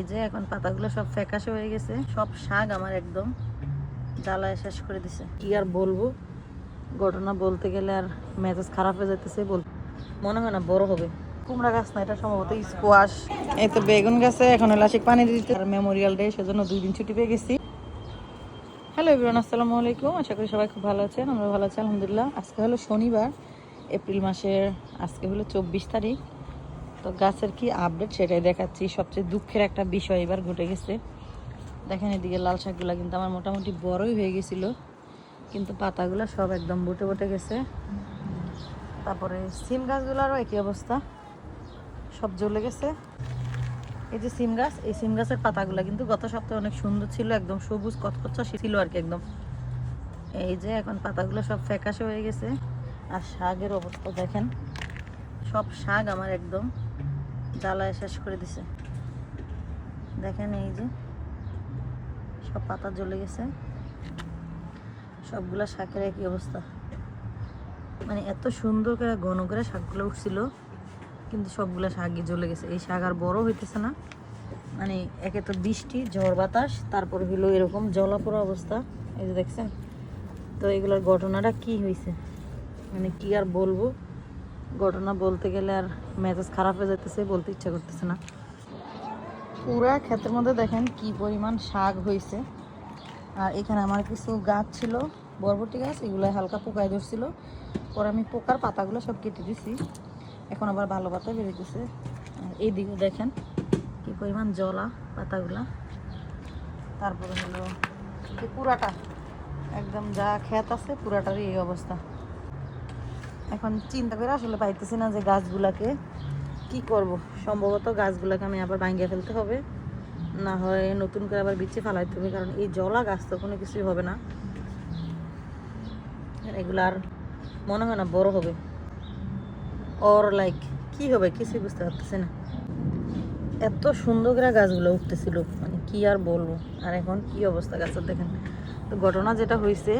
এই যে এখন পাতাগুলো সব ফ্যাকাশে হয়ে গেছে। সব শাক আমার একদম জ্বালায় শেষ করে দিছে। কি আর বলব? ঘটনা বলতে গেলে আর মেজাজ খারাপ হয়ে যাইতেছে বল মনে হয় না বড় হবে। কুমড়া গাছ না, এটা সম্ভবত স্কোয়াশ এই তো বেগুন গাছে এখন লাসিক পানি দিতে আর মেমোরিয়াল ডে সেজন্য দুই দিন ছুটি পেয়ে গেছি। হ্যালো এভরিওয়ান আসসালামু আলাইকুম। আশা করি সবাই খুব ভালো আছেন আমরা ভালো আছি, আলহামদুলিল্লাহ। আজকে হলো শনিবার, এপ্রিল মাসের আজকে হলো চব্বিশ তারিখ। তো গাছের কি আপডেট সেটাই দেখাচ্ছি। সবচেয়ে দুঃখের একটা বিষয় এবার ঘটে গেছে। দেখেন এদিকে লাল শাকগুলো কিন্তু আমার মোটামুটি বড়ই হয়ে গেছিল, কিন্তু পাতাগুলো সব একদম বুটে বুটে গেছে। তারপরে সিম গাছগুলোরও একই অবস্থা, সব জ্বলে গেছে। এই যে সিম গাছ, এই সিম গাছের পাতাগুলো কিন্তু গত সপ্তাহে অনেক সুন্দর ছিল, একদম সবুজ কচকচা ছিল আর কি একদম। এই যে এখন পাতাগুলো সব ফ্যাকাশে হয়ে গেছে, আর শাকের অবস্থা দেখেন, সব শাক আমার একদম জ্বালায় শেষ করে দিছে। দেখেন এই যে, সব পাতা জ্বলে গেছে। সবগুলা শাকের একই অবস্থা। মানে এত সুন্দর করে, ঘন করে শাকগুলো উঠছিল, কিন্তু সবগুলা শাকই জ্বলে গেছে। এই শাক আর বড় হইতেছে না। মানে একে তো বৃষ্টি, ঝড় বাতাস, তারপর হইল এরকম জলাপোড়া অবস্থা। এই যে দেখছেন? তো এগুলোর ঘটনাটা কি হয়েছে মানে কি আর বলব? ঘটনা বলতে গেলে আর মেজাজ খারাপ হয়ে যেতেছে বলতে ইচ্ছা করতেছে না। পুরা ক্ষেতের মধ্যে দেখেন কি পরিমাণ শাক হয়েছে আর এখানে আমার কিছু গাছ ছিল, বরবটি গাছ এগুলো হালকা পোকায় ধরছিল। পরে আমি পোকার পাতাগুলো সব কেটে দিছি। এখন আবার ভালো পাতা বেরোতেছে এই এইদিকে দেখেন কি পরিমাণ জলা পাতাগুলা। তারপরে হলো পুরাটা, একদম যা ক্ষেত আছে পুরাটারই এই অবস্থা। এখন চিন্তা করে আসলে পাইতেছি না যে গাছগুলাকে কি করব। সম্ভবত গাছগুলাকে আমি আবার ভাঙ্গিয়ে ফেলতে হবে। না হয় নতুন করে আবার বিচে ফেলাইতে হবে, কারণ এই জলা গাছ তো কোনো কিছুই হবে না। এগুলো আর মনে হয় না বড় হবে। ওর লাইক কি হবে কিছুই বুঝতে পারতেছি না। এত সুন্দর করে গাছগুলো উঠতেছিল মানে কি আর বলব? আর এখন কি অবস্থা গাছের দেখেন। তো ঘটনা যেটা হয়েছে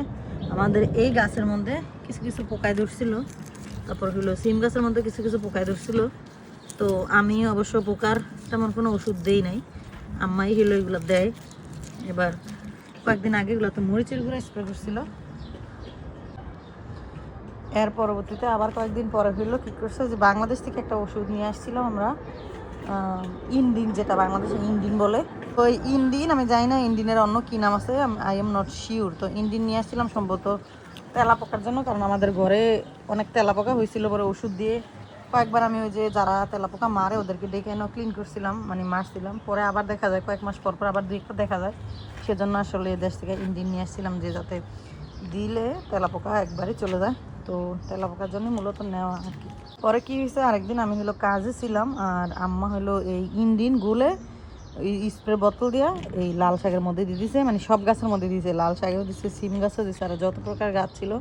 আমাদের এই গাছের মধ্যে কিছু কিছু পোকায় ধরছিল। তারপর হলো সিম গাছের মধ্যে কিছু কিছু পোকায় ধরছিল। তো আমি অবশ্য পোকার তেমন কোনো ওষুধ দেই নাই। আম্মাই হলো এগুলো দেয়। এবার কয়েকদিন আগে এগুলো তো মরিচের গুঁড়া স্প্রে করছিল। এর পরবর্তীতে আবার কয়েকদিন পরে হইল কী করছে যে বাংলাদেশ থেকে একটা ওষুধ নিয়ে আসছিলাম আমরা ইন্ডিন যেটা বাংলাদেশে ইন্ডিন বলে। তো ইন্ডিন আমি জানি না ইন্ডিনের অন্য কী নাম আছে আই এম নট শিওর তো ইন্ডিন নিয়ে আসছিলাম সম্ভবত তেলা পোকার জন্য, কারণ আমাদের ঘরে অনেক তেলা পোকা হয়েছিল, পরে ওষুধ দিয়ে কয়েকবার আমি ওই যে যারা তেলা পোকা মারে ওদেরকে ডেকে এনে ক্লিন করছিলাম মানে মারছিলাম। পরে আবার দেখা যায়, কয়েক মাস পর পর আবার দুই একটা দেখা যায়। সেজন্য আসলে দেশ থেকে ইন্ডিন নিয়ে আসছিলাম যে যাতে দিলে তেলা পোকা একবারই চলে যায়। তো তেলা পোকার জন্য মূলত নেওয়া আর কি। পরে কী হয়েছে, আরেকদিন আমি হলো কাজে ছিলাম, আর আম্মা হলো এই ইন্ডিন গুলে স্প্রে বোতল দিয়া এই লাল শাকের মধ্যে দিয়ে দিছে মানে সব গাছের মধ্যে দিয়েছে লাল শাকেও দিছে, সিম গাছও দিছে, আর যত প্রকার গাছ ছিল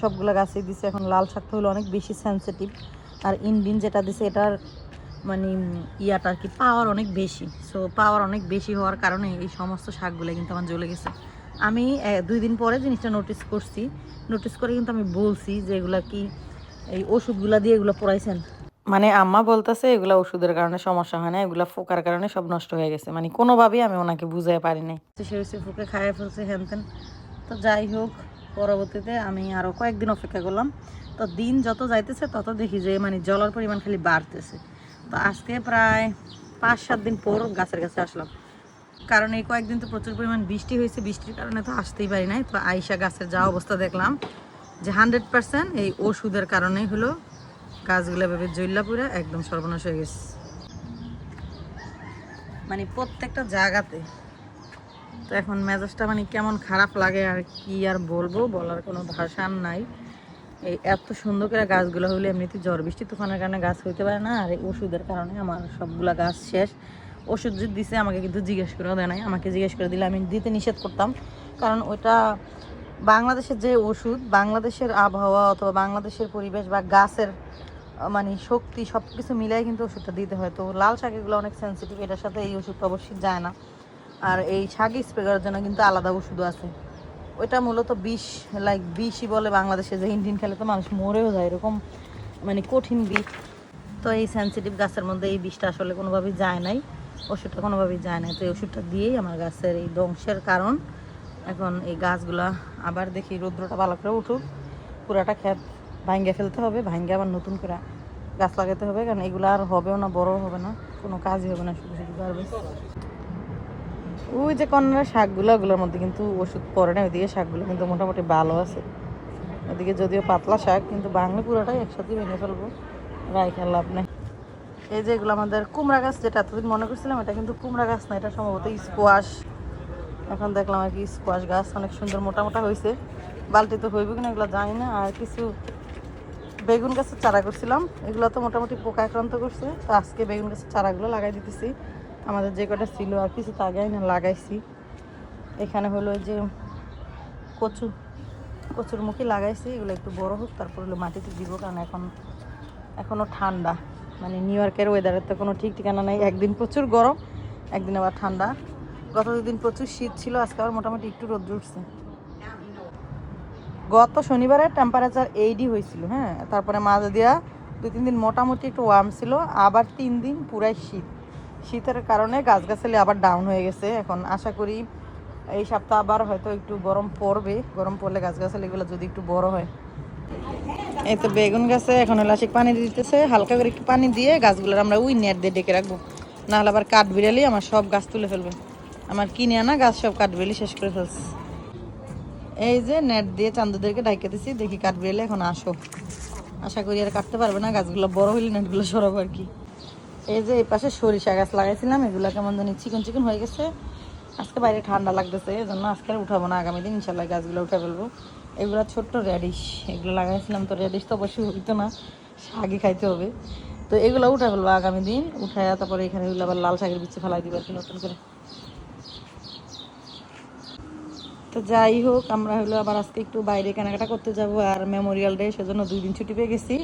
সবগুলো গাছে দিছে। এখন লাল শাকটা হলো অনেক বেশি সেন্সিটিভ আর ইন্ডিন যেটা দিছে, এটার মানে ইয়াটা আর কি পাওয়ার অনেক বেশি। সো পাওয়ার অনেক বেশি হওয়ার কারণে এই সমস্ত শাকগুলো কিন্তু আমার জ্বলে গেছে। আমি দুই দিন পরে জিনিসটা নোটিস করছি। নোটিস করে কিন্তু আমি বলছি যে এগুলা কি এই ওষুধগুলা দিয়ে এগুলো পড়াইছেন? মানে আম্মা বলতেছে, এগুলা ওষুধের কারণে সমস্যা হয় না, এগুলা ফোকার কারণে সব নষ্ট হয়ে গেছে। মানে কোনোভাবেই আমি ওনাকে বুঝাই পারি নাই। তো ফুকে খাইয়ে ফেলছে, হ্যান ত্যান। তো যাই হোক, পরবর্তীতে আমি আরও কয়েকদিন অপেক্ষা করলাম। তো দিন যত যাইতেছে, তত দেখি যে মানে জলের পরিমাণ খালি বাড়তেছে। তো আজকে প্রায় পাঁচ সাত দিন পর গাছের কাছে আসলাম। কারণ এই কয়েকদিন তো প্রচুর পরিমাণ বৃষ্টি হয়েছে বৃষ্টির কারণে তো আসতেই পারি নাই। তো আইসা গাছের যা অবস্থা দেখলাম, যে হান্ড্রেড পার্সেন্ট এই ওষুধের কারণেই হলো গাছগুলো ভেবে জৈল্লাপুরে একদম সর্বনাশ হয়ে গেছে। মানে প্রত্যেকটা জায়গাতে। তো এখন মেজাজটা মানে কেমন খারাপ লাগে আর কি আর বলব, বলার কোনো ভাষা নাই। এই এত সুন্দর করে গাছগুলো হলে এমনিতে ঝড় বৃষ্টি তুফানের কারণে গাছ হইতে পারে না, আর এই ওষুধের কারণে আমার সবগুলা গাছ শেষ। ওষুধ যে দিছে আমাকে কিন্তু জিজ্ঞেস করেও দেয় নাই। আমাকে জিজ্ঞেস করে দিলে আমি দিতে নিষেধ করতাম। কারণ ওটা বাংলাদেশের যে ওষুধ, বাংলাদেশের আবহাওয়া অথবা বাংলাদেশের পরিবেশ বা গাছের মানে শক্তি সব কিছু মিলাই কিন্তু ওষুধটা দিতে হয়। তো লাল শাক এগুলো অনেক সেন্সিটিভ এটার সাথে এই ওষুধটা অবশ্যই যায় না। আর এই শাক স্প্রে করার জন্য কিন্তু আলাদা ওষুধও আছে। ওইটা মূলত বিষ লাইক বিষই বলে বাংলাদেশে যে ইন্ডিয়ান খেলে তো মানুষ মরেও যায়, এরকম মানে কঠিন বিষ। তো এই সেন্সিটিভ গাছের মধ্যে এই বিষটা আসলে কোনোভাবেই যায় নাই। ওষুধটা কোনোভাবেই যায় নাই। তো এই ওষুধটা দিয়েই আমার গাছের এই ধ্বংসের কারণ। এখন এই গাছগুলা আবার দেখি রৌদ্রটা ভালো করে উঠুক। পুরাটা ক্ষেত ভাঙ্গে ফেলতে হবে ভাঙ্গে আবার নতুন করে গাছ লাগাতে হবে, কারণ এগুলো আর হবেও না বড় হবে না, কোনো কাজই হবে না, শুধু শুধু পারবে ওই যে কন্যার শাকগুলো, ওগুলোর মধ্যে কিন্তু ওষুধ পড়ে না, ওইদিকে শাকগুলো কিন্তু মোটামুটি ভালো আছে। ওদিকে যদিও পাতলা শাক, কিন্তু বাংলা পুরোটাই একসাথে ভেঙে ফেলব রাইখার লাভ নেই। এই যে এগুলো আমাদের কুমড়া গাছ, যেটা এতদিন মনে করছিলাম, এটা কিন্তু কুমড়া গাছ না, এটা সম্ভবত স্কোয়াশ এখন দেখলাম আর কি স্কোয়াশ গাছ অনেক সুন্দর মোটা মোটা হয়েছে বালতিতে হইব কিনা এগুলো জানি না, আর কিছু বেগুন গাছের চারা করছিলাম। এগুলো তো মোটামুটি পোকা আক্রান্ত করছে। তো আজকে বেগুন গাছের চারাগুলো লাগাই দিতেছি। আমাদের যে কটা ছিল আর কিছু তো আগে না লাগাইছি। এখানে হলো যে কচু, কচুর মুখে লাগাইছি। এগুলো একটু বড় হোক, তারপর হলো মাটিতে দিব, কারণ এখন এখনও ঠান্ডা। মানে নিউ ইয়র্কের ওয়েদারের তো কোনো ঠিক ঠিকানা নেই। একদিন প্রচুর গরম, একদিন আবার ঠান্ডা। গত দুদিন প্রচুর শীত ছিল, আজকে আবার মোটামুটি একটু রোদ্র উঠছে গত শনিবারে টেম্পারেচার এইডি হয়েছিল হ্যাঁ? তারপরে মাঝে দিয়া দুই, তিন দিন মোটামুটি একটু ওয়ার্ম ছিল, আবার তিন দিন পুরাই শীত। শীতের কারণে গাছগাছালি আবার ডাউন হয়ে গেছে। এখন আশা করি এই সপ্তাহ আবার হয়তো একটু গরম পড়বে। গরম পড়লে গাছগাছালিগুলো যদি একটু বড় হয়। এই তো বেগুন গাছে এখন এলাচিক পানি দিতেছে। হালকা করে একটু পানি দিয়ে গাছগুলোর আমরা উই নেট দিয়ে ডেকে রাখব। নাহলে আবার কাঠ বিড়ালি আমার সব গাছ তুলে ফেলবে। আমার কিনে আনা গাছ সব কাঠ বিড়ালি শেষ করে ফেলছে। এই যে নেট দিয়ে চান্দুদেরকে ডাইকে দিছি, দেখি কাটবে এলে এখন আসো। আশা করি আর কাটতে পারবে না, গাছগুলো বড় হইলে নেটগুলো সরাবো আর কি। এই যে এই পাশে সরিষা গাছ লাগাইছিলাম, এগুলো কেমন জানি চিকন চিকন হয়ে গেছে। আজকে বাইরে ঠান্ডা লাগতেছে এই জন্য আজকে আর উঠাবো না, আগামী দিন ইনশাল্লাহ গাছগুলো উঠে ফেলব। এগুলো ছোট্ট রেডিশ এগুলো লাগাইছিলাম তো রেডিশ তো অবশ্যই হইতো না, শাকই খাইতে হবে। তো এগুলো উঠে ফেলব আগামী দিন, উঠায় তারপরে এখানে এগুলো আবার লাল শাকের বিচে ফেলাই দিবে আর কি নতুন করে। তো যাই হোক, আমরা হলো আবার আজকে একটু বাইরে কেনাকাটা করতে যাব আর মেমোরিয়াল ডে সেজন্য দুই দিন ছুটি পেয়ে গেছি।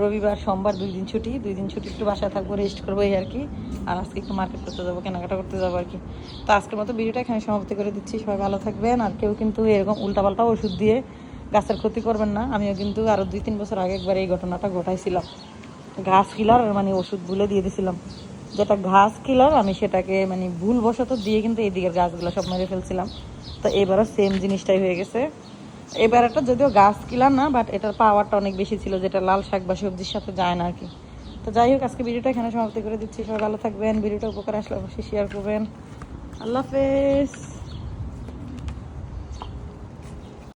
রবিবার, সোমবার দুই দিন ছুটি, দুই দিন ছুটি একটু বাসায় থাকব রেস্ট করব এই আর কি। আর আজকে একটু মার্কেট করতে যাব, কেনাকাটা করতে যাব আর কি। তো আজকের মতো ভিডিওটা এখানে সমাপ্তি করে দিচ্ছি, সবাই ভালো থাকবেন। আর কেউ কিন্তু এরকম উল্টাপাল্টা ওষুধ দিয়ে গাছের ক্ষতি করবেন না। আমিও কিন্তু আরও দুই তিন বছর আগে একবার এই ঘটনাটা ঘটাইছিলাম। গাছ কিলার মানে ওষুধ ভুলে দিয়ে দিয়েছিলাম যেটা ঘাস কিলার আমি সেটাকে মানে ভুলবশত দিয়ে কিন্তু এই দিকের গাছগুলো সব মেরে ফেলছিলাম। তো এবারও সেম জিনিসটাই হয়ে গেছে। এবার একটা যদিও গাছ কিলার না বাট এটার পাওয়ারটা অনেক বেশি ছিল যেটা লাল শাক বা সবজির সাথে যায় না আর কি। তো যাই হোক, আজকে ভিডিওটা এখানে সমাপ্তি করে দিচ্ছি। সবাই ভালো থাকবেন ভিডিওটা উপকার আসলে অবশ্যই শেয়ার করবেন। আল্লাহ হাফেজ।